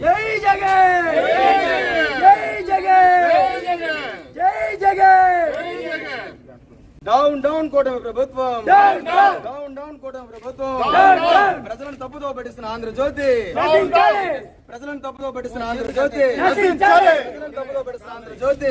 జై జగన్ జై జగన్ జై జగన్ డౌన్ డౌన్ కూటమి ప్రభుత్వం డౌన్ డౌన్ డౌన్ డౌన్ కూటమి ప్రభుత్వం ప్రజలను తప్పుదో పట్టిస్తున్న ఆంధ్రజ్యోతి. ప్రజలను తప్పుదో పట్టిస్తున్న ఆంధ్రజ్యోతి. నశించాలి. ప్రజలను తప్పుదో పట్టిస్తున్న ఆంధ్రజ్యోతి.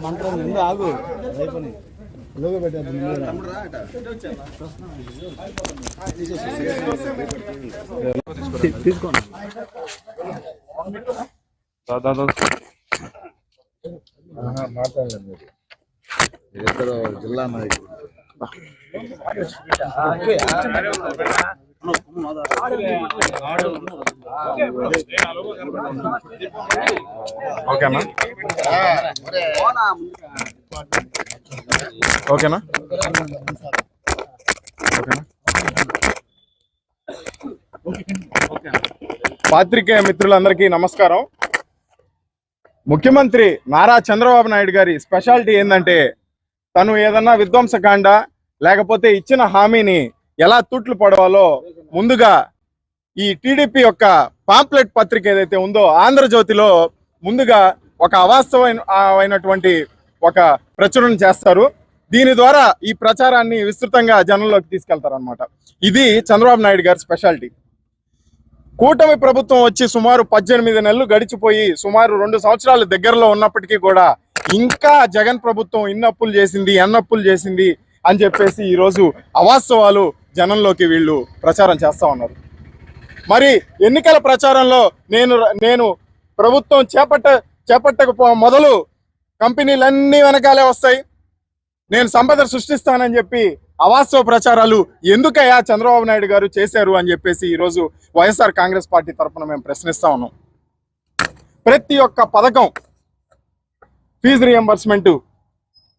మాట్లాడలేదు ఇద్దరు జిల్లా నాయకులు ఓకేనా? ఓకేనా? పాత్రికేయ మిత్రులందరికీ నమస్కారం. ముఖ్యమంత్రి నారా చంద్రబాబు నాయుడు గారి స్పెషాలిటీ ఏంటంటే తను ఏదన్నా విధ్వంసకాండ లేకపోతే ఇచ్చిన హామీని ఎలా తూట్లు పడవాలో ముందుగా ఈ టీడీపీ యొక్క పాంప్లెట్ పత్రిక ఏదైతే ఉందో ఆంధ్రజ్యోతిలో ముందుగా ఒక అవాస్తవమైనటువంటి ఒక ప్రచురణ చేస్తారు. దీని ద్వారా ఈ ప్రచారాన్ని విస్తృతంగా జనంలోకి తీసుకెళ్తారు ఇది చంద్రబాబు నాయుడు గారి స్పెషాలిటీ. కూటమి ప్రభుత్వం వచ్చి సుమారు పద్దెనిమిది నెలలు గడిచిపోయి సుమారు రెండు సంవత్సరాలు దగ్గరలో ఉన్నప్పటికీ కూడా ఇంకా జగన్ ప్రభుత్వం ఇన్నప్పులు చేసింది ఎన్నప్పులు చేసింది అని చెప్పేసి ఈరోజు అవాస్తవాలు జనంలోకి వీళ్ళు ప్రచారం చేస్తా ఉన్నారు. మరి ఎన్నికల ప్రచారంలో నేను నేను ప్రభుత్వం చేపట్ట చేపట్టకపో మొదలు కంపెనీలన్నీ వెనకాలే వస్తాయి. నేను సంపద సృష్టిస్తానని చెప్పి అవాస్తవ ప్రచారాలు ఎందుకయ్యా చంద్రబాబు నాయుడు గారు చేశారు అని చెప్పేసి ఈరోజు వైఎస్ఆర్ కాంగ్రెస్ పార్టీ తరఫున మేము ప్రశ్నిస్తా ఉన్నాం. ప్రతి ఒక్క పథకం ఫీజు రియంబర్స్మెంటు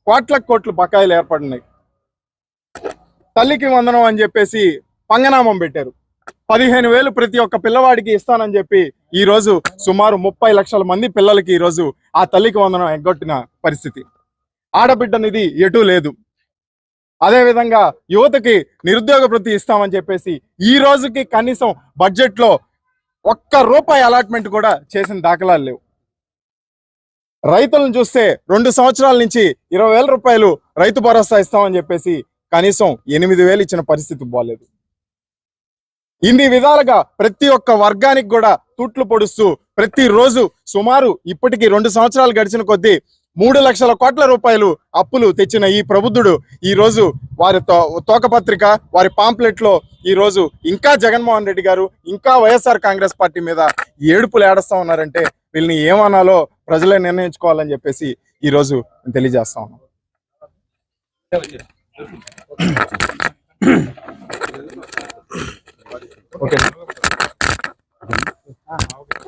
కోట్ల కోట్లు బకాయిలు ఏర్పడినాయి. తల్లికి వందనం అని చెప్పేసి పంగనామం పెట్టారు. పదిహేను వేలు ప్రతి ఒక్క పిల్లవాడికి ఇస్తానని చెప్పి ఈ రోజు సుమారు ముప్పై లక్షల మంది పిల్లలకి ఈ రోజు ఆ తల్లికి వందనం ఎగ్గొట్టిన పరిస్థితి. ఆడబిడ్డ నిధి లేదు. అదే విధంగా యువతకి నిరుద్యోగ వృత్తి ఇస్తామని చెప్పేసి ఈ రోజుకి కనీసం బడ్జెట్లో ఒక్క రూపాయి అలాట్మెంట్ కూడా చేసిన దాఖలాలు లేవు. రైతులను చూస్తే రెండు సంవత్సరాల నుంచి ఇరవై వేల రూపాయలు రైతు భరోసా ఇస్తామని చెప్పేసి కనీసం ఎనిమిది వేలు ఇచ్చిన పరిస్థితి బాలేదు. ఇన్ని విధాలుగా ప్రతి ఒక్క వర్గానికి కూడా తూట్లు పొడుస్తూ ప్రతి రోజు సుమారు ఇప్పటికి రెండు సంవత్సరాలు గడిచిన కొద్దీ మూడు లక్షల కోట్ల రూపాయలు అప్పులు తెచ్చిన ఈ ప్రబుద్ధుడు ఈ రోజు వారి తో- తోకపత్రిక వారి పాంప్లెట్లో ఈరోజు ఈ రోజు ఇంకా జగన్మోహన్ రెడ్డి గారు ఇంకా వైఎస్ఆర్ కాంగ్రెస్ పార్టీ మీద ఏడుపులు ఏడస్తా ఉన్నారంటే వీళ్ళని ఏమనాలో ప్రజలే నిర్ణయించుకోవాలని చెప్పేసి ఈ రోజు తెలియజేస్తా ఉన్నాం. ఓకే.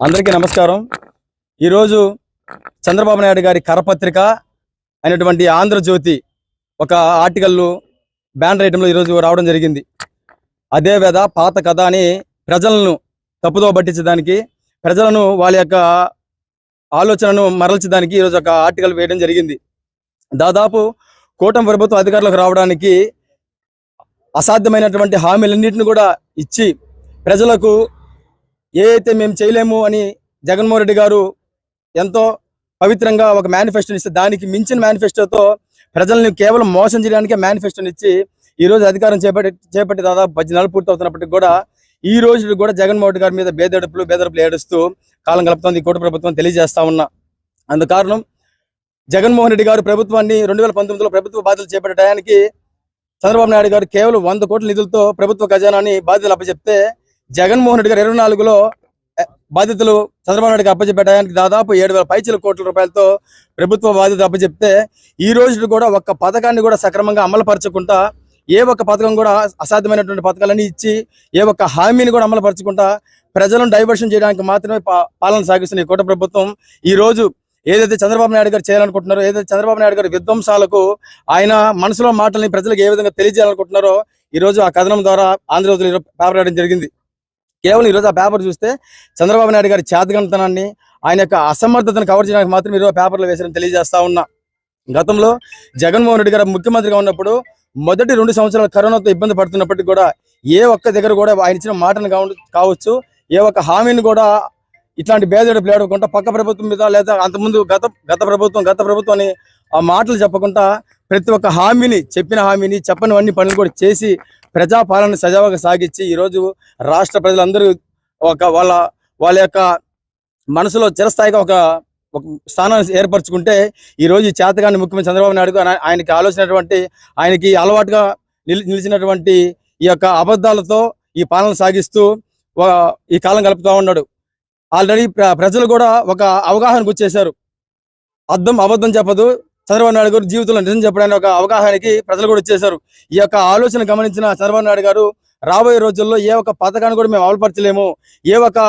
అందరికీ నమస్కారం. ఈరోజు చంద్రబాబు నాయుడు గారి కరపత్రిక అయినటువంటి ఆంధ్రజ్యోతి ఒక ఆర్టికల్ బ్యానర్ ఐటెంలో ఈరోజు రావడం జరిగింది. అదే వేద పాత కథ అని ప్రజలను తప్పుదో పట్టించడానికి ప్రజలను వాళ్ళ యొక్క ఆలోచనను మరల్చడానికి ఈరోజు ఒక ఆర్టికల్ వేయడం జరిగింది. దాదాపు కూటమి ప్రభుత్వం అధికారంలోకి రావడానికి అసాధ్యమైనటువంటి హామీలన్నింటిని కూడా ఇచ్చి ప్రజలకు ఏ అయితే మేము చేయలేము అని జగన్మోహన్ రెడ్డి గారు ఎంతో పవిత్రంగా ఒక మేనిఫెస్టోని ఇస్తే దానికి మించిన మేనిఫెస్టోతో ప్రజల్ని కేవలం మోసం చేయడానికే మేనిఫెస్టోని ఇచ్చి ఈ రోజు అధికారం చేపట్టి చేపట్టి దాదాపు పది నెలలు పూర్తవుతున్నప్పటికీ కూడా ఈ రోజు కూడా జగన్మోహన్ రెడ్డి గారి మీద బేదడుపులు బేదడుపులు ఏడుస్తూ కాలం గడుపుతోంది ఈ కూట ప్రభుత్వం తెలియజేస్తా ఉన్నా. అందు కారణం జగన్మోహన్ రెడ్డి గారు ప్రభుత్వాన్ని రెండు వేల పంతొమ్మిదిలో ప్రభుత్వ బాధ్యతలు చేపట్టే టయానికి చంద్రబాబు నాయుడు గారు కేవలం వంద కోట్ల నిధులతో ప్రభుత్వ ఖజానాని బాధ్యతలు అప్పచెప్తే జగన్మోహన్ రెడ్డి గారు ఇరవై నాలుగులో బాధ్యతలు చంద్రబాబు నాయుడు గారు అప్పచెప్పే టయానికి దాదాపు ఏడు వేల పైచల కోట్ల రూపాయలతో ప్రభుత్వ బాధ్యతలు అప్పచెప్తే ఈ రోజు కూడా ఒక్క పథకాన్ని కూడా సక్రమంగా అమలుపరచకుండా ఏ ఒక్క పథకం కూడా అసాధ్యమైనటువంటి పథకాలన్నీ ఇచ్చి ఏ ఒక్క హామీని కూడా అమలుపరచకుండా ప్రజలను డైవర్షన్ చేయడానికి మాత్రమే పాలన సాగిస్తున్న ఈ కోట ప్రభుత్వం ఈ రోజు ఏదైతే చంద్రబాబు నాయుడు గారు చేయాలనుకుంటున్నారో ఏదైతే చంద్రబాబు నాయుడు గారి విధ్వంసాలకు ఆయన మనసులో మాటల్ని ప్రజలకు ఏ విధంగా తెలియజేయాలనుకుంటున్నారో ఈ రోజు ఆ కథనం ద్వారా ఆంధ్రజ్యోతిలో పేపర్ రాయడం జరిగింది. కేవలం ఈ రోజు ఆ పేపర్ చూస్తే చంద్రబాబు నాయుడు గారి చేతగంతనాన్ని ఆయన యొక్క అసమర్థతను కవర్ చేయడానికి మాత్రం ఈరోజు పేపర్లో వేసిన తెలియజేస్తా ఉన్నా. గతంలో జగన్మోహన్ రెడ్డి గారు ముఖ్యమంత్రిగా ఉన్నప్పుడు మొదటి రెండు సంవత్సరాలు కరోనాతో ఇబ్బంది పడుతున్నప్పటికీ కూడా ఏ ఒక్క దగ్గర కూడా ఆయన ఇచ్చిన మాటను కావచ్చు ఏ ఒక్క హామీని కూడా ఇట్లాంటి బేదడు లేడకుండా పక్క ప్రభుత్వం మీద లేదా అంతకుముందు గత గత ప్రభుత్వం గత ప్రభుత్వం అని ఆ మాటలు చెప్పకుండా ప్రతి ఒక్క హామీని చెప్పిన హామీని చెప్పనివన్నీ పనులు కూడా చేసి ప్రజాపాలన సజావుగా సాగించి ఈరోజు రాష్ట్ర ప్రజలందరూ ఒక వాళ్ళ వాళ్ళ యొక్క మనసులో చిరస్థాయిగా ఒక ఒక స్థానాన్ని ఏర్పరచుకుంటే ఈ రోజు చేతగాని ముఖ్యమంత్రి చంద్రబాబు నాయుడు ఆయనకి ఆలోచనటువంటి ఆయనకి అలవాటుగా నిలిచినటువంటి ఈ యొక్క అబద్ధాలతో ఈ పాలన సాగిస్తూ ఈ కాలం గలుపుతా ఉన్నాడు. ఆల్రెడీ ప్రజలు కూడా ఒక అవగాహనకు వచ్చేసారు అర్థం అబద్ధం చెప్పదు. చంద్రబాబు నాయుడు గారు జీవితంలో నిజం చెప్పడానికి ఒక అవగాహనకి ప్రజలు కూడా వచ్చేసారు ఈ యొక్క ఆలోచన గమనించిన చంద్రబాబు నాయుడు గారు రాబోయే రోజుల్లో ఏ ఒక్క పథకాన్ని కూడా మేము అమలుపరచలేము. ఏ ఒక్క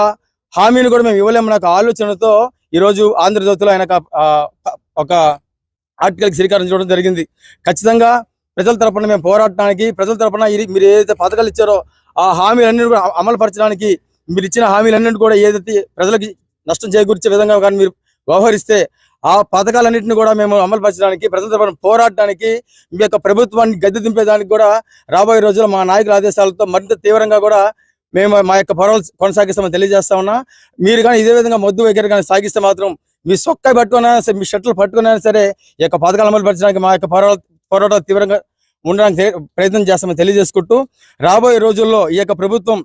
హామీని కూడా మేము ఇవ్వలేము నాకు ఆలోచనతో ఈ రోజు ఆంధ్రజ్యోతిలో ఆయన ఒక, ఆర్టికల్కి శ్రీకారం చూడడం జరిగింది. ఖచ్చితంగా ప్రజల తరపున మేము పోరాడటానికి ప్రజల తరపున ఇది మీరు ఏదైతే పథకాలు ఇచ్చారో ఆ హామీలన్నీ కూడా అమలుపరచడానికి మీరు ఇచ్చిన హామీలన్నింటి కూడా ఏదైతే ప్రజలకి నష్టం చేకూర్చే విధంగా కానీ మీరు వ్యవహరిస్తే ఆ పథకాలన్నింటిని కూడా మేము అమలుపరచడానికి ప్రజల తరపున పోరాడడానికి మీ యొక్క ప్రభుత్వాన్ని గద్దె దింపేదానికి కూడా రాబోయే రోజుల్లో మా నాయకుల ఆదేశాలతో మరింత తీవ్రంగా కూడా మేము మా యొక్క పోరాలు కొనసాగిస్తామని తెలియజేస్తా ఉన్నా. మీరు కానీ ఇదే విధంగా మొద్దు వైఖరి కానీ సాగిస్తే మాత్రం మీ సొక్క పట్టుకున్నా సరే మీ షర్ట్లు పట్టుకున్నా సరే ఈ యొక్క పథకాలు అమలుపరచడానికి మా యొక్క పోరాట పోరాటాలు తీవ్రంగా ఉండడానికి ప్రయత్నం చేస్తామని తెలియజేసుకుంటూ రాబోయే రోజుల్లో ఈ యొక్క ప్రభుత్వం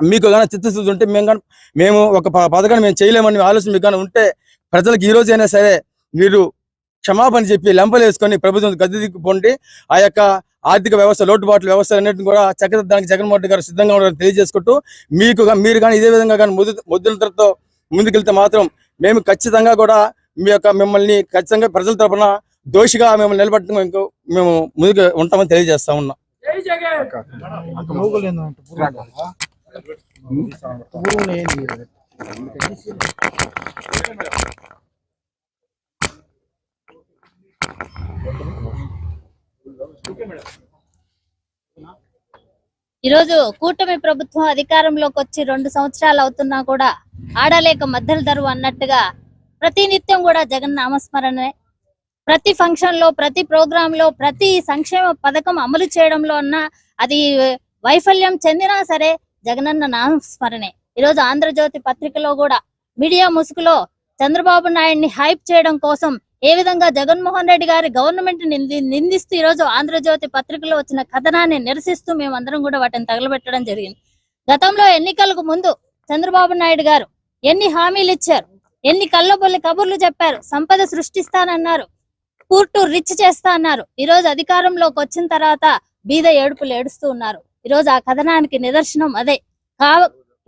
మీకు కానీ చిత్తశుద్ధి ఉంటే మేము కానీ మేము ఒక ప- పథకాన్ని మేము చేయలేమని ఆలోచన మీకు కానీ ఉంటే ప్రజలకు ఈ రోజు అయినా సరే మీరు క్షమాపణ చెప్పి లెంపలు వేసుకొని ప్రభుత్వం గద్దె దిక్కుపోండి ఆ యొక్క ఆర్థిక వ్యవస్థ లోటుబాట్ల వ్యవస్థ అన్నింటిని కూడా చక్కదిద్దడానికి జగన్మోహన్ రెడ్డి గారు సిద్ధంగా ఉన్నారని తెలియజేసుకుంటూ మీకు మీరు కానీ ఇదే విధంగా కానీ ముద్దు ముద్దులతో ముందుకెళ్తే మాత్రం మేము ఖచ్చితంగా కూడా మీ యొక్క మిమ్మల్ని ఖచ్చితంగా ప్రజల తరపున దోషిగా మిమ్మల్ని నిలబెట్టుకుని ఇంకో మేము ముందుకు ఉంటామని తెలియజేస్తా ఉన్నాం. ఈరోజు కూటమి ప్రభుత్వం అధికారంలోకి వచ్చి రెండు సంవత్సరాలు అవుతున్నా కూడా ఆడలేక మద్దలు ధరువు అన్నట్టుగా ప్రతి నిత్యం కూడా జగన్ నామస్మరణే. ప్రతి ఫంక్షన్లో ప్రతి ప్రోగ్రామ్లో ప్రతి సంక్షేమ పథకం అమలు చేయడంలో ఉన్న అది వైఫల్యం చెందినా సరే జగనన్న నామస్మరణే. ఈరోజు ఆంధ్రజ్యోతి పత్రికలో కూడా మీడియా ముసుగులో చంద్రబాబు నాయుడిని హైప్ చేయడం కోసం ఏ విధంగా జగన్మోహన్ రెడ్డి గారి గవర్నమెంట్ నిందిస్తూ ఈ రోజు ఆంధ్రజ్యోతి పత్రికలో వచ్చిన కథనాన్ని నిరసిస్తూ మేమందరం కూడా వాటిని తగలబెట్టడం జరిగింది. గతంలో ఎన్నికలకు ముందు చంద్రబాబు నాయుడు గారు ఎన్ని హామీలు ఇచ్చారు ఎన్ని కళ్ళబొల్లి కబుర్లు చెప్పారు సంపద సృష్టిస్తానన్నారు పూర్టు రిచ్ చేస్తా అన్నారు ఈ రోజు అధికారంలోకి వచ్చిన తర్వాత బీద ఏడుపులు ఏడుస్తూ ఉన్నారు. ఈ రోజు ఆ కథనానికి నిదర్శనం అదే. కావ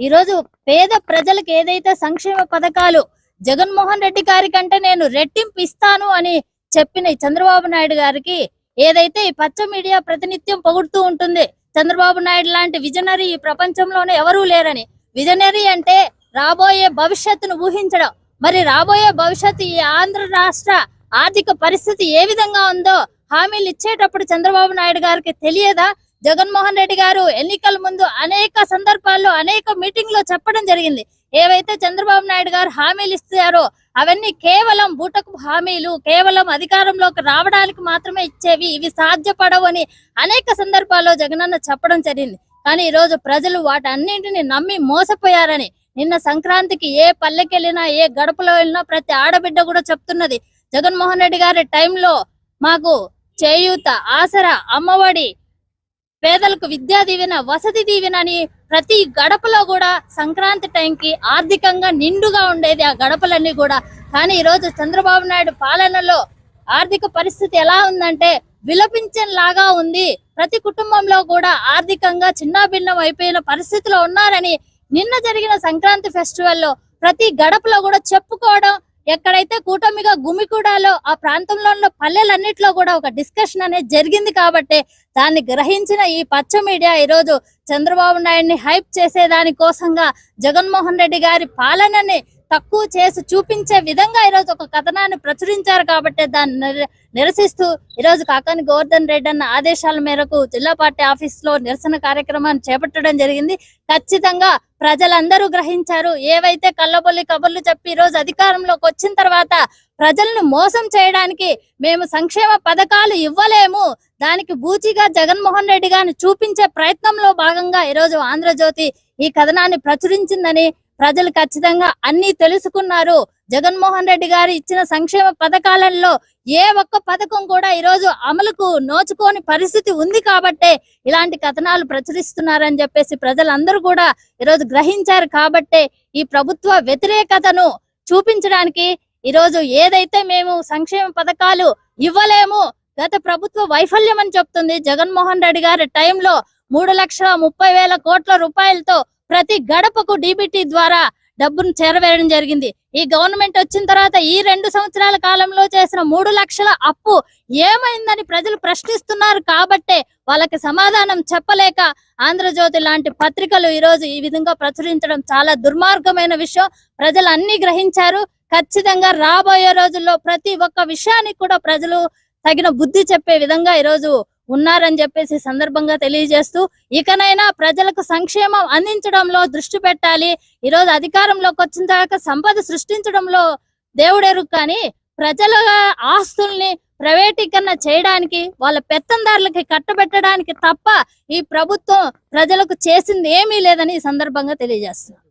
ఈ రోజు పేద ప్రజలకు ఏదైతే సంక్షేమ పథకాలు జగన్మోహన్ రెడ్డి గారి కంటే నేను రెట్టింపు ఇస్తాను అని చెప్పిన చంద్రబాబు నాయుడు గారికి ఏదైతే ఈ పచ్చ మీడియా ప్రతినిత్యం పొగుడుతూ ఉంటుంది చంద్రబాబు నాయుడు లాంటి విజనరీ ఈ ప్రపంచంలోనే ఎవరూ లేరని. విజనరీ అంటే రాబోయే భవిష్యత్తును ఊహించడం. మరి రాబోయే భవిష్యత్తు ఈ ఆంధ్ర రాష్ట్ర ఆర్థిక పరిస్థితి ఏ విధంగా ఉందో హామీలు ఇచ్చేటప్పుడు చంద్రబాబు నాయుడు గారికి తెలియదా? జగన్మోహన్ రెడ్డి గారు ఎన్నికల ముందు అనేక సందర్భాల్లో అనేక మీటింగ్లో చెప్పడం జరిగింది. ఏవైతే చంద్రబాబు నాయుడు గారు హామీలు ఇస్తారో అవన్నీ కేవలం బూటకు హామీలు కేవలం అధికారంలోకి రావడానికి మాత్రమే ఇచ్చేవి. ఇవి సాధ్యపడవని అనేక సందర్భాల్లో జగనన్న చెప్పడం జరిగింది. కానీ ఈ రోజు ప్రజలు వాటన్నింటిని నమ్మి మోసపోయారని నిన్న సంక్రాంతికి ఏ పల్లెకి వెళ్ళినా ఏ గడపలో వెళ్ళినా ప్రతి ఆడబిడ్డ కూడా చెప్తున్నది. జగన్మోహన్ రెడ్డి గారి టైంలో మాకు చేయూత ఆసరా అమ్మఒడి పేదలకు విద్యా దీవెన వసతి దీవెన అని ప్రతి గడపలో కూడా సంక్రాంతి టైంకి ఆర్థికంగా నిండుగా ఉండేది ఆ గడపలన్నీ కూడా. కానీ ఈ రోజు చంద్రబాబు నాయుడు పాలనలో ఆర్థిక పరిస్థితి ఎలా ఉందంటే విలపించలాగా ఉంది. ప్రతి కుటుంబంలో కూడా ఆర్థికంగా చిన్నాభిన్నం అయిపోయిన పరిస్థితిలో ఉన్నారని నిన్న జరిగిన సంక్రాంతి ఫెస్టివల్లో ప్రతి గడపలో కూడా చెప్పుకోవడం ఎక్కడైతే కూటమిగా గుమికూడాలో ఆ ప్రాంతంలో ఉన్న పల్లెలన్నింటిలో కూడా ఒక డిస్కషన్ అనేది జరిగింది కాబట్టి దాన్ని గ్రహించిన ఈ పచ్చ మీడియా ఈ రోజు చంద్రబాబు నాయుడిని హైప్ చేసేదాని కోసంగా జగన్మోహన్ రెడ్డి గారి పాలనని తక్కువ చేసి చూపించే విధంగా ఈరోజు ఒక కథనాన్ని ప్రచురించారు కాబట్టి దాన్ని నిరసిస్తూ ఈరోజు కాకాని గోవర్ధన్ రెడ్డి అన్న ఆదేశాల మేరకు జిల్లా పార్టీ ఆఫీస్లో నిరసన కార్యక్రమాన్ని చేపట్టడం జరిగింది. ఖచ్చితంగా ప్రజలందరూ గ్రహించారు. ఏవైతే కళ్ళబొల్లి కబుర్లు చెప్పి ఈ రోజు అధికారంలోకి వచ్చిన తర్వాత ప్రజలను మోసం చేయడానికి మేము సంక్షేమ పథకాలు ఇవ్వలేము. దానికి బూచిగా జగన్మోహన్ రెడ్డి గారిని చూపించే ప్రయత్నంలో భాగంగా ఈరోజు ఆంధ్రజ్యోతి ఈ కథనాన్ని ప్రచురించిందని ప్రజలు ఖచ్చితంగా అన్ని తెలుసుకున్నారు. జగన్మోహన్ రెడ్డి గారు ఇచ్చిన సంక్షేమ పథకాలలో ఏ ఒక్క పథకం కూడా ఈరోజు అమలుకు నోచుకోని పరిస్థితి ఉంది కాబట్టే ఇలాంటి కథనాలు ప్రచురిస్తున్నారని చెప్పేసి ప్రజలందరూ కూడా ఈరోజు గ్రహించారు కాబట్టే ఈ ప్రభుత్వ వ్యతిరేకతను చూపించడానికి ఈరోజు ఏదైతే మేము సంక్షేమ పథకాలు ఇవ్వలేము గత ప్రభుత్వ వైఫల్యం అని చెప్తుంది జగన్మోహన్ రెడ్డి గారి టైంలో మూడు లక్షల ముప్పై వేల కోట్ల రూపాయలతో ప్రతి గడపకు డీబీటీ ద్వారా డబ్బును చేరవేయడం జరిగింది. ఈ గవర్నమెంట్ వచ్చిన తర్వాత ఈ రెండు సంవత్సరాల కాలంలో చేసిన మూడు లక్షల అప్పు ఏమైందని ప్రజలు ప్రశ్నిస్తున్నారు కాబట్టే వాళ్ళకి సమాధానం చెప్పలేక ఆంధ్రజ్యోతి లాంటి పత్రికలు ఈ రోజు ఈ విధంగా ప్రచురించడం చాలా దుర్మార్గమైన విషయం. ప్రజలు అన్ని గ్రహించారు. ఖచ్చితంగా రాబోయే రోజుల్లో ప్రతి ఒక్క విషయానికి కూడా ప్రజలు తగిన బుద్ధి చెప్పే విధంగా ఈ రోజు ఉన్నారని చెప్పేసి సందర్భంగా తెలియజేస్తూ ఇకనైనా ప్రజలకు సంక్షేమం అందించడంలో దృష్టి పెట్టాలి ఈ రోజు అధికారంలోకి వచ్చిన తర్వాత సంపద సృష్టించడంలో దేవుడెరుగు కానీ ప్రజల ఆస్తుల్ని ప్రైవేటీకరణ చేయడానికి వాళ్ళ పెత్తందారులకి కట్టబెట్టడానికి తప్ప ఈ ప్రభుత్వం ప్రజలకు చేసింది ఏమీ లేదని ఈ సందర్భంగా తెలియజేస్తున్నారు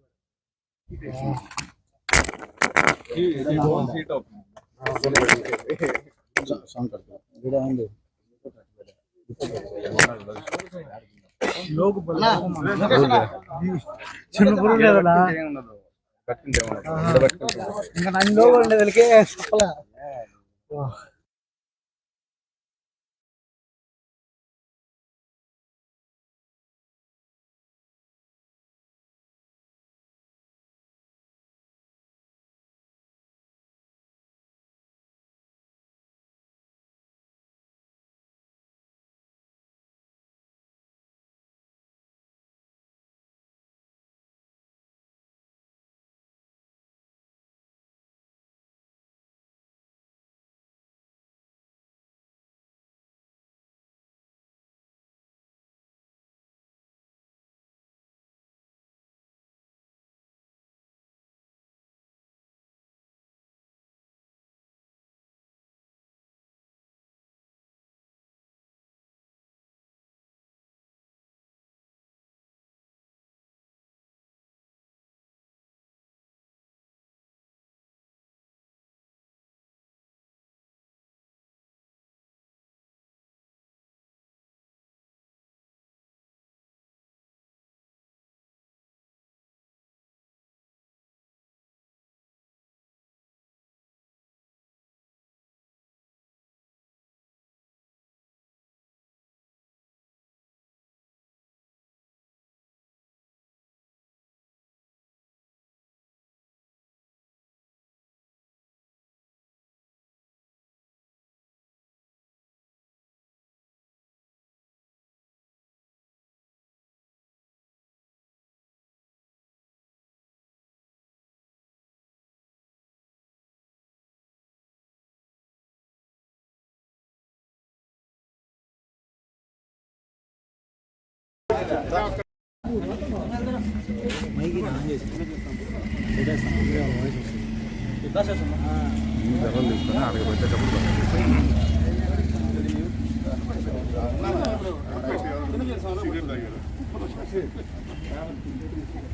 చిన్న పురుగు లేదనా ఇంకా నన్ను ఉండేదానికి చెప్పలే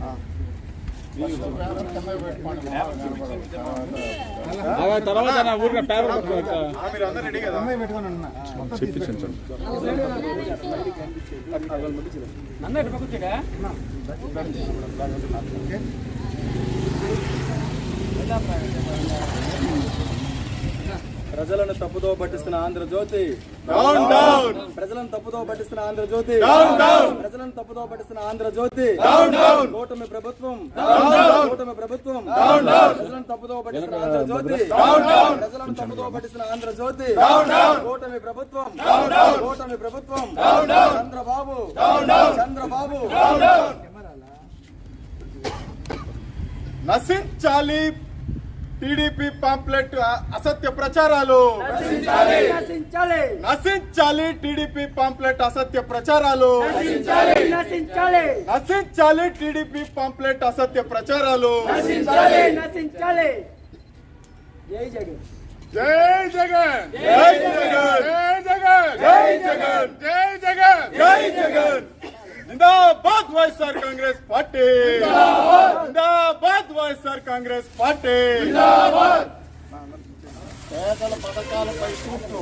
아, తర్వాత నా ఊరిలో పేపర్ పట్టుకోవచ్చు ఆ, మీరు అందరూ రెడీ కదా ప్రజలను తప్పుదో పట్టిస్తున్న ఆంధ్రజ్యోతి డౌన్ డౌన్ ప్రజలను తప్పుదో పట్టిస్తున్న ఆంధ్రజ్యోతి డౌన్ డౌన్ ప్రజలను తప్పుదో పట్టిస్తున్న ఆంధ్రజ్యోతి డౌన్ డౌన్ కూటమి ప్రభుత్వం డౌన్. కూటమి ప్రభుత్వం డౌన్ డౌన్. ప్రజలను తప్పుదో పట్టిస్తున్న ఆంధ్రజ్యోతి డౌన్ డౌన్. ప్రజలను తప్పుదో పట్టిస్తున్న ఆంధ్రజ్యోతి డౌన్ డౌన్. కూటమి ప్రభుత్వం డౌన్ డౌన్. కూటమి ప్రభుత్వం down down. Chandrababu down down. Chandrababu down down. నశించాలి టీడీపీ పాంప్లెట్ అసత్య ప్రచారాలు. నశించాలి. టీడీపీ పాంప్లెట్ అసత్య ప్రచారాలు. నశించాలి. టీడీపీ పాంప్లెట్ అసత్య ప్రచారాలు. జై జగన్. జై జగన్. జై జగన్. జై జగన్. జై జగన్. జై జగన్. జిందాబాద్ వైఎస్ఆర్ కాంగ్రెస్ పార్టీ. జిందాబాద్! YSR Congress party. పేదల పథకాలపై చూస్తూ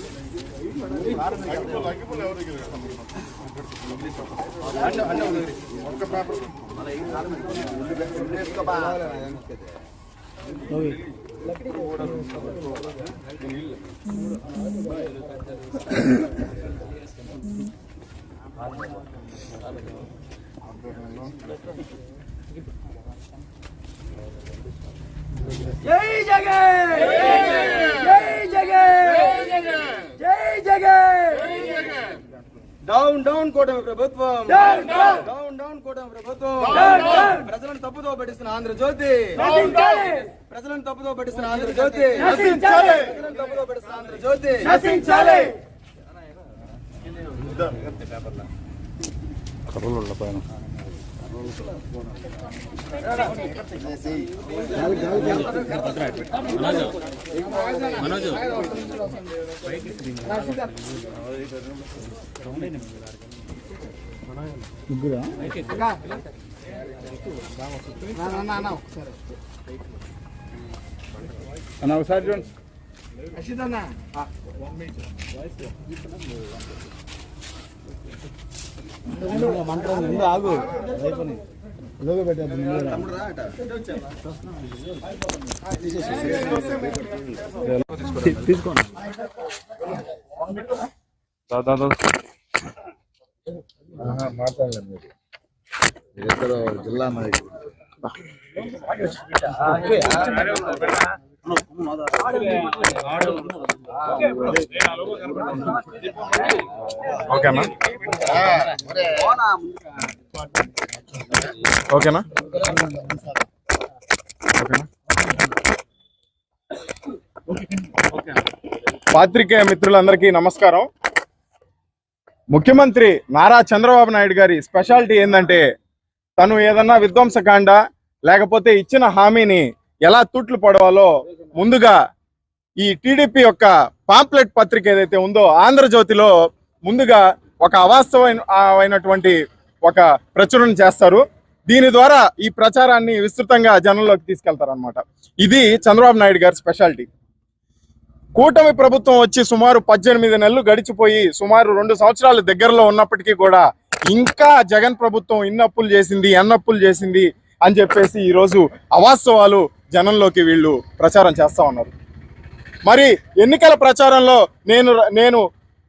జై జగన్ జై జగన్ జై జగన్ డౌన్ డౌన్ కూటమి ప్రభుత్వం డౌన్ డౌన్. డౌన్ కూటమి ప్రభుత్వం డౌన్ డౌన్. ప్రజలను తప్పుదో పట్టిస్తున్న ఆంధ్రజ్యోతి ప్రజలను తప్పుదో పట్టిస్తున్న ఆంధ్రజ్యోతి ప్రజలను తప్పుదో పట్టిస్తున్న ఆంధ్రజ్యోతి నశించాలి అన్న ఒకసారి చూడండి. ఆగు లోగో పెట్టేద్దాం తీసుకోండి మాట్లాడలేదు మీరు జిల్లా నాయకుడు ఓకేనా? ఓకేనా? పాత్రికేయ మిత్రులందరికీ నమస్కారం. ముఖ్యమంత్రి నారా చంద్రబాబు నాయుడు గారి స్పెషాలిటీ ఏంటంటే తను ఏదన్నా విధ్వంసకాండ లేకపోతే ఇచ్చిన హామీని ఎలా తూట్లు పడవాలో ముందుగా ఈ టీడీపీ యొక్క పాంప్లెట్ పత్రిక ఏదైతే ఉందో ఆంధ్రజ్యోతిలో ముందుగా ఒక అవాస్తవమైనటువంటి ఒక ప్రచురణ చేస్తారు. దీని ద్వారా ఈ ప్రచారాన్ని విస్తృతంగా జనంలోకి తీసుకెళ్తారనమాట ఇది చంద్రబాబు నాయుడు గారి స్పెషాలిటీ. కూటమి ప్రభుత్వం వచ్చి సుమారు పద్దెనిమిది నెలలు గడిచిపోయి సుమారు రెండు సంవత్సరాలు దగ్గరలో ఉన్నప్పటికీ కూడా ఇంకా జగన్ ప్రభుత్వం ఇన్నప్పులు చేసింది ఎన్నప్పులు చేసింది అని చెప్పేసి ఈరోజు అవాస్తవాలు జనంలోకి వీళ్ళు ప్రచారం చేస్తా ఉన్నారు. మరి ఎన్నికల ప్రచారంలో నేను నేను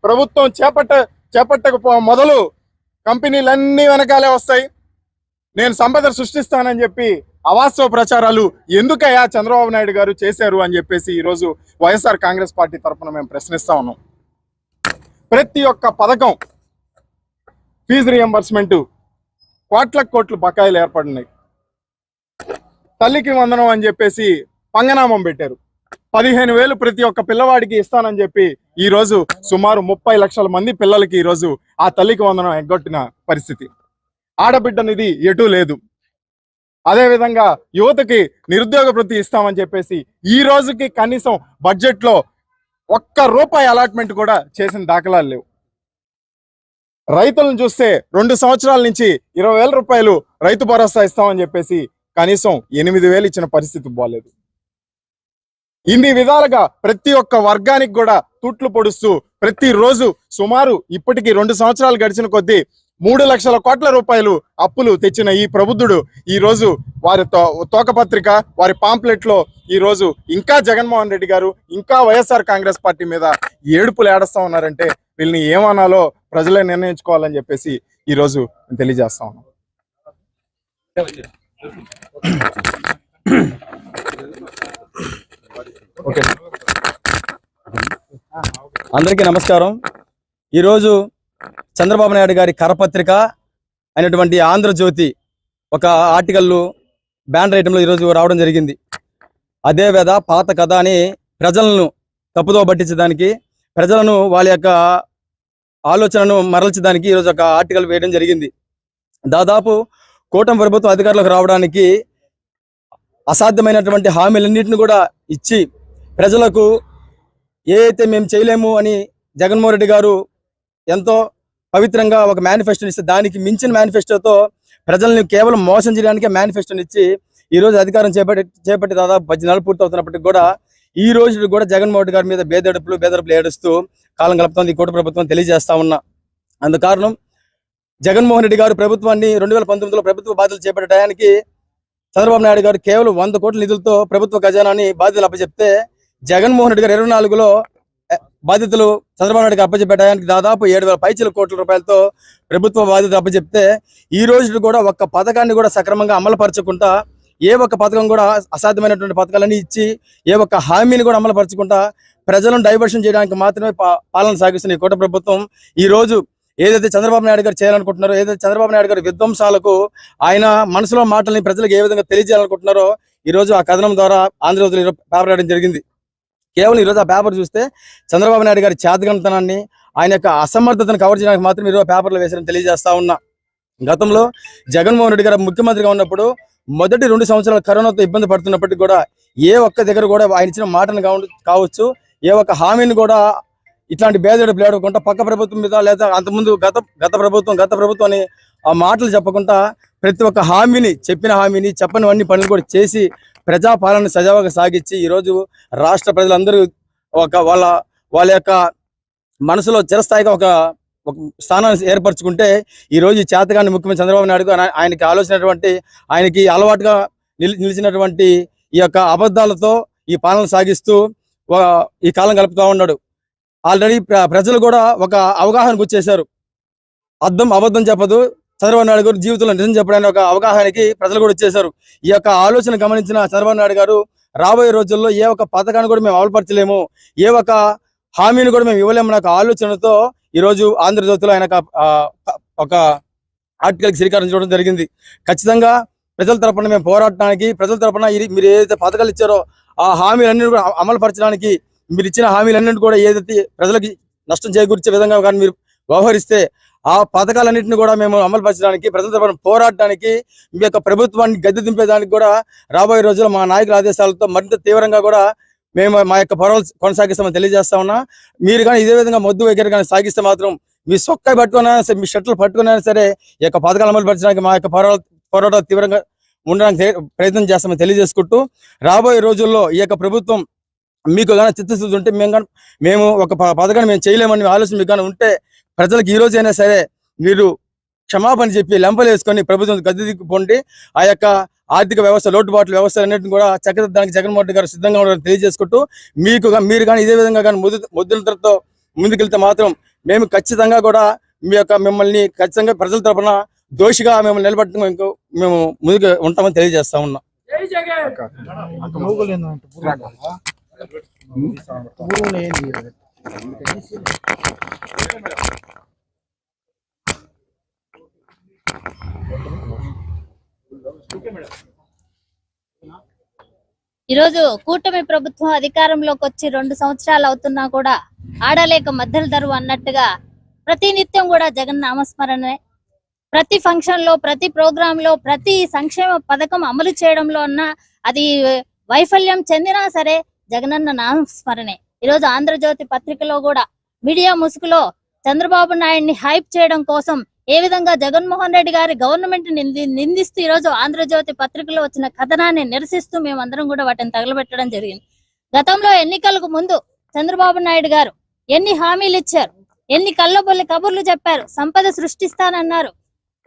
ప్రభుత్వం చేపట్ట చేపట్టకపో మొదలు కంపెనీలన్నీ వెనకాలే వస్తాయి. నేను సంపద సృష్టిస్తానని చెప్పి అవాస్తవ ప్రచారాలు ఎందుకయ్యా చంద్రబాబు నాయుడు గారు చేశారు అని చెప్పేసి ఈరోజు వైఎస్ఆర్ కాంగ్రెస్ పార్టీ తరఫున మేము ప్రశ్నిస్తా ఉన్నాం. ప్రతి ఒక్క పథకం ఫీజు రియంబర్స్మెంట్ కోట్ల కోట్లు బకాయిలు ఏర్పడినాయి. తల్లికి వందనం అని చెప్పేసి పంగనామం పెట్టారు. పదిహేను వేలు ప్రతి ఒక్క పిల్లవాడికి ఇస్తానని చెప్పి ఈ రోజు సుమారు ముప్పై లక్షల మంది పిల్లలకి ఈ రోజు ఆ తల్లికి వందనం ఎగ్గొట్టిన పరిస్థితి. ఆడబిడ్డ నిధి ఎటూ లేదు. అదే విధంగా యువతకి నిరుద్యోగ వృత్తి ఇస్తామని చెప్పేసి ఈ రోజుకి కనీసం బడ్జెట్లో ఒక్క రూపాయి అలాట్మెంట్ కూడా చేసిన దాఖలాలు లేవు. రైతులను చూస్తే రెండు సంవత్సరాల నుంచి ఇరవై వేల రూపాయలు రైతు భరోసా ఇస్తామని చెప్పేసి కనీసం ఎనిమిది వేలు ఇచ్చిన పరిస్థితి బాలేదు. ఇన్ని విధాలుగా ప్రతి ఒక్క వర్గానికి కూడా తూట్లు పొడుస్తూ ప్రతిరోజు సుమారు ఇప్పటికి రెండు సంవత్సరాలు గడిచిన కొద్దీ మూడు లక్షల కోట్ల రూపాయలు అప్పులు తెచ్చిన ఈ ప్రబుద్ధుడు ఈ రోజు వారి తో- తోకపత్రిక వారి పాంప్లెట్లో ఈరోజు ఈ రోజు ఇంకా జగన్మోహన్ రెడ్డి గారు ఇంకా వైఎస్ఆర్ కాంగ్రెస్ పార్టీ మీద ఏడుపులు ఏడుస్తా ఉన్నారంటే వీళ్ళని ఏమనాలో ప్రజలే నిర్ణయించుకోవాలని చెప్పేసి ఈ రోజు నేను తెలియజేస్తా ఉన్నాం ఓకే. అందరికీ నమస్కారం. ఈరోజు చంద్రబాబు నాయుడు గారి కరపత్రిక అయినటువంటి ఆంధ్రజ్యోతి ఒక ఆర్టికల్ బ్యాన్ రైటంలో ఈరోజు రావడం జరిగింది. అదే వేద పాత కథ అని ప్రజలను తప్పుదో పట్టించడానికి ప్రజలను వాళ్ళ యొక్క ఆలోచనను మరల్చడానికి ఈరోజు ఒక ఆర్టికల్ వేయడం జరిగింది. దాదాపు కూటమి ప్రభుత్వం అధికారంలోకి రావడానికి అసాధ్యమైనటువంటి హామీలన్నింటిని కూడా ఇచ్చి ప్రజలకు ఏ అయితే మేము చేయలేము అని జగన్మోహన్ రెడ్డి గారు ఎంతో పవిత్రంగా ఒక మేనిఫెస్టోని ఇస్తే దానికి మించిన మేనిఫెస్టోతో ప్రజల్ని కేవలం మోసం చేయడానికే మేనిఫెస్టోని ఇచ్చి ఈ రోజు అధికారం చేపట్టి చేపట్టి దాదాపు పద్దెనాలు పూర్తి అవుతున్నప్పటికి కూడా ఈ రోజు కూడా జగన్మోహన్ గారి మీద బేదడుపులు బేదడుపులు ఏడుస్తూ కాలం గలుపుతోంది ఈ కూట ప్రభుత్వం తెలియజేస్తా ఉన్నా. అందుకారణం జగన్మోహన్ రెడ్డి గారు ప్రభుత్వాన్ని రెండు వేల పంతొమ్మిదిలో ప్రభుత్వ బాధ్యతలు చేపట్టడానికి చంద్రబాబు నాయుడు గారు కేవలం వంద కోట్ల నిధులతో ప్రభుత్వ ఖజానాని బాధ్యతలు అప్పచెప్తే జగన్మోహన్ రెడ్డి గారు ఇరవై నాలుగులో బాధ్యతలు చంద్రబాబు నాయుడు అప్పచెప్పడానికి దాదాపు ఏడు వేల పైచల కోట్ల రూపాయలతో ప్రభుత్వ బాధ్యతలు అప్పచెప్తే ఈ రోజు కూడా ఒక్క పథకాన్ని కూడా సక్రమంగా అమలుపరచకుండా ఏ ఒక్క పథకం కూడా అసాధ్యమైనటువంటి పథకాలన్నీ ఇచ్చి ఏ ఒక్క హామీని కూడా అమలుపరచకుండా ప్రజలను డైవర్షన్ చేయడానికి మాత్రమే పాలన సాగిస్తున్న ఈ కూట ప్రభుత్వం ఈ రోజు ఏదైతే చంద్రబాబు నాయుడు గారు చేయాలనుకుంటున్నారో ఏదైతే చంద్రబాబు నాయుడు గారి విధ్వంసాలకు ఆయన మనసులో మాటల్ని ప్రజలకు ఏ విధంగా తెలియజేయాలనుకుంటున్నారో ఈ రోజు ఆ కథనం ద్వారా ఆంధ్రజ్యోతిలో ఈరోజు పేపర్ రాయడం జరిగింది. కేవలం ఈరోజు ఆ పేపర్ చూస్తే చంద్రబాబు నాయుడు గారి చేతగంతనాన్ని ఆయన యొక్క అసమర్థతను కవర్ చేయడానికి మాత్రం ఈరోజు పేపర్లో వేసిన తెలియజేస్తా ఉన్నా. గతంలో జగన్మోహన్ రెడ్డి గారు ముఖ్యమంత్రిగా ఉన్నప్పుడు మొదటి రెండు సంవత్సరాలు కరోనాతో ఇబ్బంది పడుతున్నప్పటికీ కూడా ఏ ఒక్క దగ్గర కూడా ఆయన ఇచ్చిన మాటను కావచ్చు ఏ ఒక్క హామీని కూడా ఇట్లాంటి భేదడు లేడకుండా పక్క ప్రభుత్వం మీద లేదా అంతకుముందు గత గత ప్రభుత్వం గత ప్రభుత్వం అని ఆ మాటలు చెప్పకుండా ప్రతి ఒక్క హామీని చెప్పిన హామీని చెప్పనివన్నీ పనులు కూడా చేసి ప్రజాపాలన సజావుగా సాగించి ఈరోజు రాష్ట్ర ప్రజలందరూ ఒక వాళ్ళ వాళ్ళ యొక్క మనసులో చిరస్థాయిగా ఒక ఒక స్థానాన్ని ఏర్పరచుకుంటే ఈ రోజు చేతగాని ముఖ్యమంత్రి చంద్రబాబు నాయుడు ఆయనకి ఆలోచనటువంటి ఆయనకి అలవాటుగా నిలిచినటువంటి ఈ యొక్క అబద్ధాలతో ఈ పాలన సాగిస్తూ ఈ కాలం గలుపుతూ ఉన్నాడు. ఆల్రెడీ ప్ర- ప్రజలు కూడా ఒక అవగాహనకు వచ్చేసారు అర్థం అబద్ధం చెప్పదు. చంద్రబాబు నాయుడు గారు జీవితంలో నిజం చెప్పడానికి ఒక అవగాహనకి ప్రజలు కూడా వచ్చేసారు ఈ యొక్క ఆలోచన గమనించిన చంద్రబాబు నాయుడు గారు రాబోయే రోజుల్లో ఏ ఒక్క పథకాన్ని కూడా మేము అమలుపరచలేము. ఏ ఒక్క హామీని కూడా మేము ఇవ్వలేము నాకు ఆలోచనతో ఈ రోజు ఆంధ్రజ్యోతిలో ఆయన ఒక, ఆర్టికల్కి శ్రీకారం చూడడం జరిగింది. ఖచ్చితంగా ప్రజల తరపున మేము పోరాడటానికి ప్రజల తరపున మీరు ఏదైతే పథకాలు ఇచ్చారో ఆ హామీలన్నీ కూడా అమలుపరచడానికి మీరు ఇచ్చిన హామీలన్నింటి కూడా ఏదైతే ప్రజలకి నష్టం చేకూర్చే విధంగా కానీ మీరు వ్యవహరిస్తే ఆ పథకాలన్నింటిని కూడా మేము అమలుపరచడానికి ప్రజల తరపున పోరాడటానికి మీ యొక్క ప్రభుత్వాన్ని గద్దె దింపేదానికి కూడా రాబోయే రోజుల్లో మా నాయకుల ఆదేశాలతో మరింత తీవ్రంగా కూడా మేము మా యొక్క పోరాలు కొనసాగిస్తామని తెలియజేస్తా ఉన్నా. మీరు కానీ ఇదే విధంగా మొద్దు దగ్గర కానీ సాగిస్తే మాత్రం మీ సొక్క పట్టుకున్నా సరే మీ షర్ట్లు పట్టుకున్నా సరే ఈ యొక్క పథకాలు అమలు పరచడానికి మా యొక్క పోరాట పోరాటాలు తీవ్రంగా ఉండడానికి ప్రయత్నం చేస్తామని తెలియజేసుకుంటూ రాబోయే రోజుల్లో ఈ యొక్క ప్రభుత్వం మీకు కానీ చిత్తశుద్ధి ఉంటే మేము కానీ మేము ఒక ప- పథకాన్ని మేము చేయలేమని ఆలోచన మీకు కానీ ఉంటే ప్రజలకు ఈ రోజు అయినా సరే మీరు క్షమాపణ చెప్పి లెంపలు వేసుకొని ప్రభుత్వం గద్దె దిక్కుపోండి ఆ యొక్క ఆర్థిక వ్యవస్థ లోటుబాట్ల వ్యవస్థ అన్నింటిని కూడా చక్కదిద్దడానికి జగన్మోహన్ రెడ్డి గారు సిద్ధంగా ఉన్నారని తెలియజేసుకుంటూ మీకు మీరు కానీ ఇదే విధంగా కానీ ముద్దు ముద్దులతో ముందుకెళ్తే మాత్రం మేము ఖచ్చితంగా కూడా మీ యొక్క మిమ్మల్ని ఖచ్చితంగా ప్రజల తరపున దోషిగా మిమ్మల్ని నిలబెట్టుకుని ఇంకో మేము ముందుకు ఉంటామని తెలియజేస్తా ఉన్నాం. మూగులు ఏంది? ఈరోజు కూటమి ప్రభుత్వం అధికారంలోకి వచ్చి రెండు సంవత్సరాలు అవుతున్నా కూడా ఆడలేక మధ్యల ధరువు అన్నట్టుగా ప్రతినిత్యం కూడా జగన్ నామస్మరణే. ప్రతి ఫంక్షన్లో ప్రతి ప్రోగ్రామ్లో ప్రతి సంక్షేమ పథకం అమలు చేయడంలో ఉన్న అది వైఫల్యం చెందినా సరే జగనన్న నామస్మరణే. ఈరోజు ఆంధ్రజ్యోతి పత్రికలో కూడా మీడియా ముసుగులో చంద్రబాబు నాయుడిని హైప్ చేయడం కోసం ఏ విధంగా జగన్మోహన్ రెడ్డి గారి గవర్నమెంట్ నింది నిందిస్తూ ఈ రోజు ఆంధ్రజ్యోతి పత్రికలో వచ్చిన కథనాన్ని నిరసిస్తూ మేమందరం కూడా వాటిని తగలబెట్టడం జరిగింది. గతంలో ఎన్నికలకు ముందు చంద్రబాబు నాయుడు గారు ఎన్ని హామీలు ఇచ్చారు? ఎన్ని కళ్ళబొల్లి కబుర్లు చెప్పారు? సంపద సృష్టిస్తానన్నారు.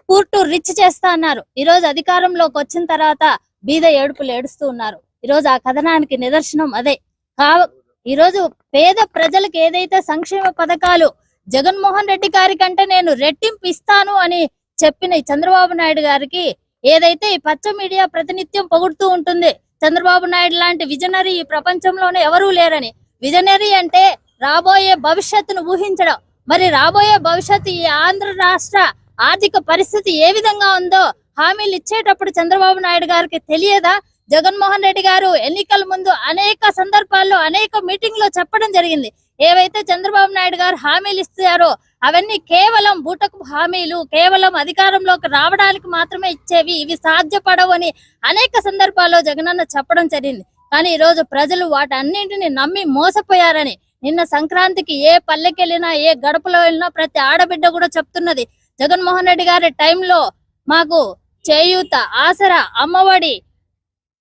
పూర్టు రిచ్ చేస్తా అన్నారు ఈ రోజు అధికారంలోకి వచ్చిన తర్వాత బీద ఏడుపులు ఏడుస్తూ ఉన్నారు. ఈ రోజు ఆ కథనానికి నిదర్శనం అదే. కావ ఈ రోజు పేద ప్రజలకు ఏదైతే సంక్షేమ పథకాలు జగన్మోహన్ రెడ్డి గారి కంటే నేను రెట్టింపు ఇస్తాను అని చెప్పిన చంద్రబాబు నాయుడు గారికి ఏదైతే ఈ పచ్చ మీడియా ప్రతినిత్యం పొగుడుతూ ఉంటుంది చంద్రబాబు నాయుడు లాంటి విజనరీ ఈ ప్రపంచంలోనే ఎవరూ లేరని. విజనరీ అంటే రాబోయే భవిష్యత్తును ఊహించడం. మరి రాబోయే భవిష్యత్తు ఈ ఆంధ్ర రాష్ట్ర ఆర్థిక పరిస్థితి ఏ విధంగా ఉందో హామీలు ఇచ్చేటప్పుడు చంద్రబాబు నాయుడు గారికి తెలియదా? జగన్మోహన్ రెడ్డి గారు ఎన్నికల ముందు అనేక సందర్భాల్లో అనేక మీటింగ్లో చెప్పడం జరిగింది. ఏవైతే చంద్రబాబు నాయుడు గారు హామీలు ఇస్తారో అవన్నీ కేవలం బూటకు హామీలు కేవలం అధికారంలోకి రావడానికి మాత్రమే ఇచ్చేవి. ఇవి సాధ్యపడవని అనేక సందర్భాల్లో జగనన్న చెప్పడం జరిగింది. కానీ ఈ రోజు ప్రజలు వాటన్నింటిని నమ్మి మోసపోయారని నిన్న సంక్రాంతికి ఏ పల్లెకి వెళ్ళినా ఏ గడపలో వెళ్ళినా ప్రతి ఆడబిడ్డ కూడా చెప్తున్నది. జగన్మోహన్ రెడ్డి గారి టైంలో మాకు చేయూత ఆసరా అమ్మఒడి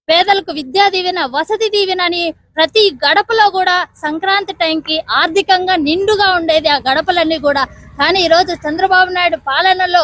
పేదలకు విద్యా దీవెన వసతి దీవెన అని ప్రతి గడపలో కూడా సంక్రాంతి టైంకి ఆర్థికంగా నిండుగా ఉండేది ఆ గడపలన్నీ కూడా. కానీ ఈరోజు రోజు చంద్రబాబు నాయుడు పాలనలో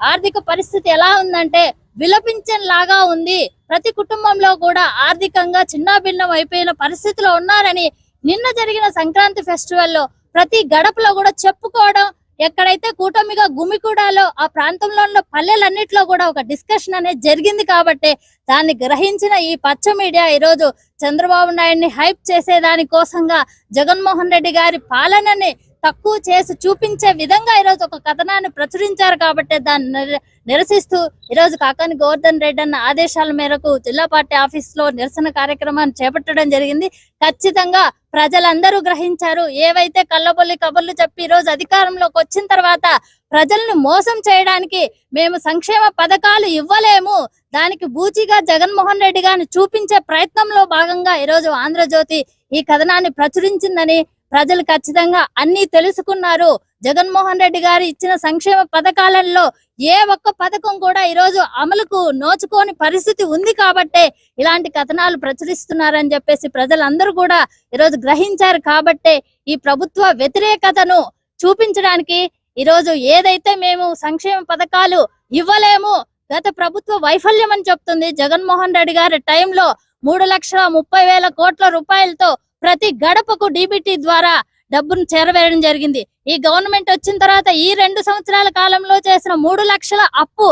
ఆర్థిక పరిస్థితి ఎలా ఉందంటే విలపించలాగా ఉంది. ప్రతి కుటుంబంలో కూడా ఆర్థికంగా చిన్నాభిన్నం అయిపోయిన పరిస్థితిలో ఉన్నారని నిన్న జరిగిన సంక్రాంతి ఫెస్టివల్లో ప్రతి గడపలో కూడా చెప్పుకోవడం ఎక్కడైతే కూటమిగా గుమికూడాలో ఆ ప్రాంతంలో ఉన్న పల్లెలన్నింటిలో కూడా ఒక డిస్కషన్ అనేది జరిగింది కాబట్టి దాన్ని గ్రహించిన ఈ పచ్చ మీడియా ఈరోజు చంద్రబాబు నాయుడిని హైప్ చేసేదాని కోసంగా జగన్మోహన్ రెడ్డి గారి పాలనని తక్కువ చేసి చూపించే విధంగా ఈరోజు ఒక కథనాన్ని ప్రచురించారు కాబట్టి దాన్ని నిర- నిరసిస్తూ ఈరోజు కాకాని గోవర్ధన్ రెడ్డి అన్న ఆదేశాల మేరకు జిల్లా పార్టీ ఆఫీస్లో నిరసన కార్యక్రమాన్ని చేపట్టడం జరిగింది. ఖచ్చితంగా ప్రజలందరూ గ్రహించారు. ఏవైతే కళ్ళబొల్లి కబుర్లు చెప్పి ఈ రోజు అధికారంలోకి వచ్చిన తర్వాత ప్రజలను మోసం చేయడానికి మేము సంక్షేమ పథకాలు ఇవ్వలేము. దానికి బూచిగా జగన్మోహన్ రెడ్డి గారిని చూపించే ప్రయత్నంలో భాగంగా ఈరోజు ఆంధ్రజ్యోతి ఈ కథనాన్ని ప్రచురించిందని ప్రజలు ఖచ్చితంగా అన్ని తెలుసుకున్నారు. జగన్మోహన్ రెడ్డి గారు ఇచ్చిన సంక్షేమ పథకాలలో ఏ ఒక్క పథకం కూడా ఈరోజు అమలుకు నోచుకోని పరిస్థితి ఉంది కాబట్టే ఇలాంటి కథనాలు ప్రచురిస్తున్నారని చెప్పేసి ప్రజలందరూ కూడా ఈరోజు గ్రహించారు కాబట్టే ఈ ప్రభుత్వ వ్యతిరేకతను చూపించడానికి ఈరోజు ఏదైతే మేము సంక్షేమ పథకాలు ఇవ్వలేము గత ప్రభుత్వ వైఫల్యం అని చెప్తుంది జగన్మోహన్ రెడ్డి గారి టైంలో మూడు లక్షల ముప్పై వేల కోట్ల రూపాయలతో ప్రతి గడపకు డీబీటీ ద్వారా డబ్బును చేరవేయడం జరిగింది. ఈ గవర్నమెంట్ వచ్చిన తర్వాత ఈ రెండు సంవత్సరాల కాలంలో చేసిన మూడు లక్షల అప్పు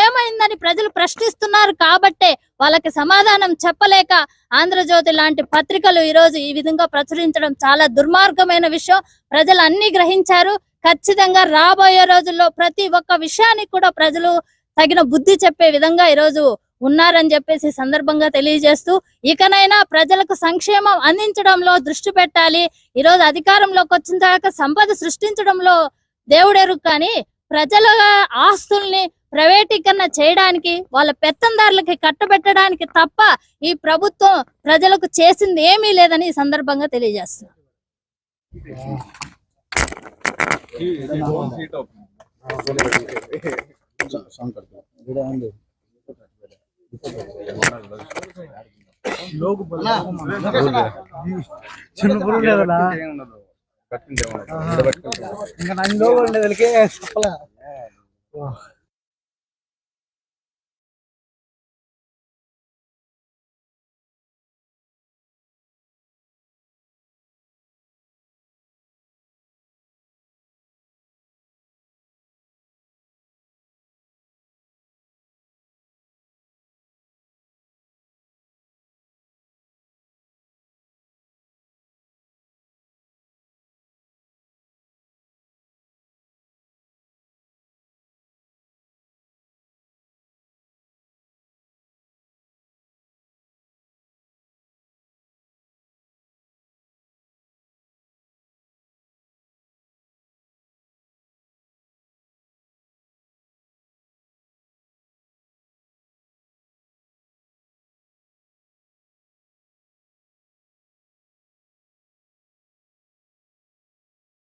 ఏమైందని ప్రజలు ప్రశ్నిస్తున్నారు కాబట్టే వాళ్ళకి సమాధానం చెప్పలేక ఆంధ్రజ్యోతి లాంటి పత్రికలు ఈ రోజు ఈ విధంగా ప్రచురించడం చాలా దుర్మార్గమైన విషయం. ప్రజలు అన్ని గ్రహించారు. ఖచ్చితంగా రాబోయే రోజుల్లో ప్రతి ఒక్క విషయానికి కూడా ప్రజలు తగిన బుద్ధి చెప్పే విధంగా ఈ రోజు ఉన్నారని చెప్పేసి సందర్భంగా తెలియజేస్తూ ఇకనైనా ప్రజలకు సంక్షేమం అందించడంలో దృష్టి పెట్టాలి ఈ రోజు అధికారంలోకి వచ్చిన తర్వాత సంపద సృష్టించడంలో దేవుడెరుగు కానీ ప్రజల ఆస్తుల్ని ప్రైవేటీకరణ చేయడానికి వాళ్ళ పెత్తందారులకి కట్టబెట్టడానికి తప్ప ఈ ప్రభుత్వం ప్రజలకు చేసింది ఏమీ లేదని ఈ సందర్భంగా తెలియజేస్తున్నారు సాంగ్ ఇక్కడ చిన్న పురుగు లేదనా ఇంకా నన్ను ఉండేది చెప్పలే